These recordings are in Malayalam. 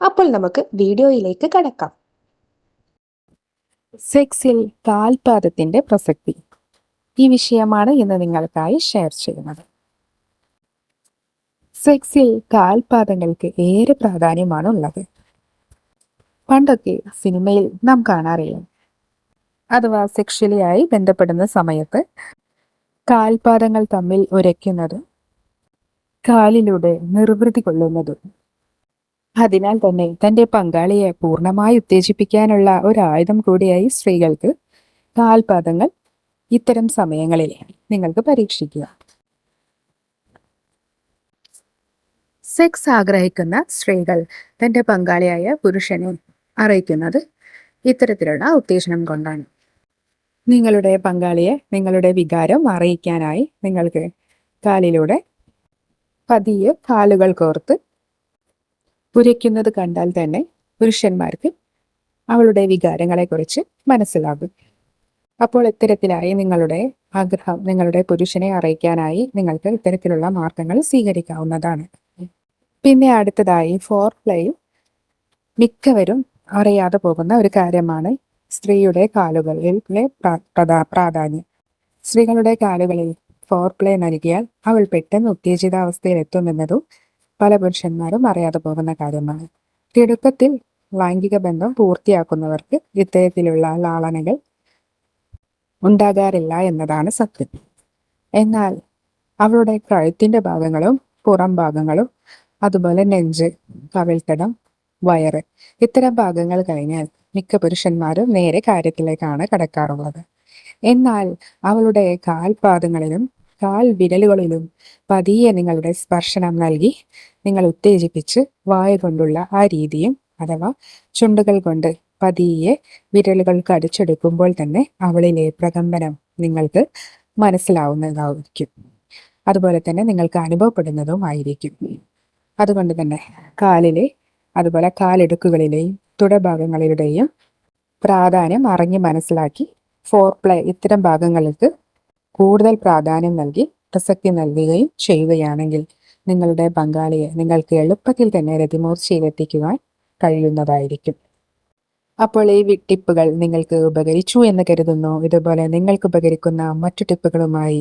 അപ്പോൾ നമുക്ക് വീഡിയോയിലേക്ക് കടക്കാം. സെക്സിൽ കാൽപാദത്തിന്റെ പ്രസക്തി. ഈ വിഷയമാണ് ഇന്ന് നിങ്ങൾക്കായി ഷെയർ ചെയ്യുന്നത്. സെക്സിൽ കാൽപാദങ്ങൾക്ക് ഏറെ പ്രാധാന്യമാണ് ഉള്ളത് പണ്ടൊക്കെ സിനിമയിൽ നാം കാണാറില്ല? അഥവാ സെക്ഷലിയായി ബന്ധപ്പെടുന്ന സമയത്ത് കാൽപാദങ്ങൾ തമ്മിൽ ഉരയ്ക്കുന്നത് കാലിലൂടെ നിർവൃതി കൊള്ളുന്നതും അതിനാൽ തന്നെ തന്റെ പങ്കാളിയെ പൂർണമായി ഉത്തേജിപ്പിക്കാനുള്ള ഒരു ആയുധം കൂടിയായി സ്ത്രീകൾക്ക് കാൽപാദങ്ങൾ ഇത്തരം സമയങ്ങളിൽ നിങ്ങൾക്ക് പരീക്ഷിക്കുക. സെക്സ് ആഗ്രഹിക്കുന്ന സ്ത്രീകൾ തന്റെ പങ്കാളിയായ പുരുഷനെ അറിയിക്കുന്നത് ഇത്തരത്തിലുള്ള ഉത്തേജനം കൊണ്ടാണ്. നിങ്ങളുടെ പങ്കാളിയെ നിങ്ങളുടെ വികാരം അറിയിക്കാനായി നിങ്ങൾക്ക് കാലിലൂടെ പതിയെ കാലുകൾ കോർത്ത് ഉരയ്ക്കുന്നത് കണ്ടാൽ തന്നെ പുരുഷന്മാർക്ക് അവളുടെ വികാരങ്ങളെക്കുറിച്ച് മനസ്സിലാകും. അപ്പോൾ ഇത്തരത്തിലായി നിങ്ങളുടെ ആഗ്രഹം നിങ്ങളുടെ പുരുഷനെ അറിയിക്കാനായി നിങ്ങൾക്ക് ഇത്തരത്തിലുള്ള മാർഗങ്ങൾ സ്വീകരിക്കാവുന്നതാണ്. പിന്നെ അടുത്തതായി ഫോർ പ്ലേ മിക്കവരും അറിയാതെ പോകുന്ന ഒരു കാര്യമാണ് സ്ത്രീയുടെ കാലുകളിലെ പ്രാധാന്യം. സ്ത്രീകളുടെ കാലുകളിൽ ഫോർ പ്ലേ നൽകിയാൽ അവൾ പെട്ടെന്ന് ഉത്തേജിതാവസ്ഥയിൽ എത്തുമെന്നതും പല പുരുഷന്മാരും അറിയാതെ പോകുന്ന കാര്യമാണ്. തിടുക്കത്തിൽ ലൈംഗിക ബന്ധം പൂർത്തിയാക്കുന്നവർക്ക് ഇത്തരത്തിലുള്ള ലാളനകൾ ഉണ്ടാകാറില്ല എന്നതാണ് സത്യം. എന്നാൽ അവളുടെ കഴുത്തിന്റെ ഭാഗങ്ങളും പുറം ഭാഗങ്ങളും അതുപോലെ നെഞ്ച് കവിൾത്തടം വയറ് ഇത്തരം ഭാഗങ്ങൾ കഴിഞ്ഞാൽ മിക്ക പുരുഷന്മാരും നേരെ കാര്യത്തിലേക്കാണ് കടക്കാറുള്ളത്. എന്നാൽ അവളുടെ കാൽപാദങ്ങളിലും കാൽ വിരലുകളിലും പതിയെ നിങ്ങളുടെ സ്പർശനം നൽകി നിങ്ങൾ ഉത്തേജിപ്പിച്ച് വായ കൊണ്ടുള്ള ആ രീതിയും അഥവാ ചുണ്ടുകൾ കൊണ്ട് പതിയെ വിരലുകൾ കടിച്ചെടുക്കുമ്പോൾ തന്നെ അവളിലെ പ്രകമ്പനം നിങ്ങൾക്ക് മനസ്സിലാവുന്നതായിരിക്കും. അതുപോലെ തന്നെ നിങ്ങൾക്ക് അനുഭവപ്പെടുന്നതും ആയിരിക്കും. അതുകൊണ്ട് തന്നെ കാലിലെ അതുപോലെ കാലെടുക്കുകളിലെയും തുടഭാഗങ്ങളിലൂടെയും പ്രാധാന്യം അറിഞ്ഞ് മനസ്സിലാക്കി ഫോർ പ്ലേ ഇത്തരം ഭാഗങ്ങൾക്ക് കൂടുതൽ പ്രാധാന്യം നൽകി പ്രസക്തി നൽകുകയും ചെയ്യുകയാണെങ്കിൽ നിങ്ങളുടെ പങ്കാളിയെ നിങ്ങൾക്ക് എളുപ്പത്തിൽ തന്നെ രതിമൂർച്ചയിലെത്തിക്കുവാൻ കഴിയുന്നതായിരിക്കും. അപ്പോൾ ഈ ടിപ്പുകൾ നിങ്ങൾക്ക് ഉപകരിച്ചു എന്ന് കരുതുന്നു. ഇതുപോലെ നിങ്ങൾക്ക് ഉപകരിക്കുന്ന മറ്റു ടിപ്പുകളുമായി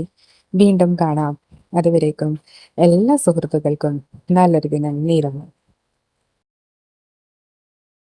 വീണ്ടും കാണാം. അതുവരേക്കും എല്ലാ സുഹൃത്തുക്കൾക്കും നല്ലൊരു ദിനം നേരുന്നു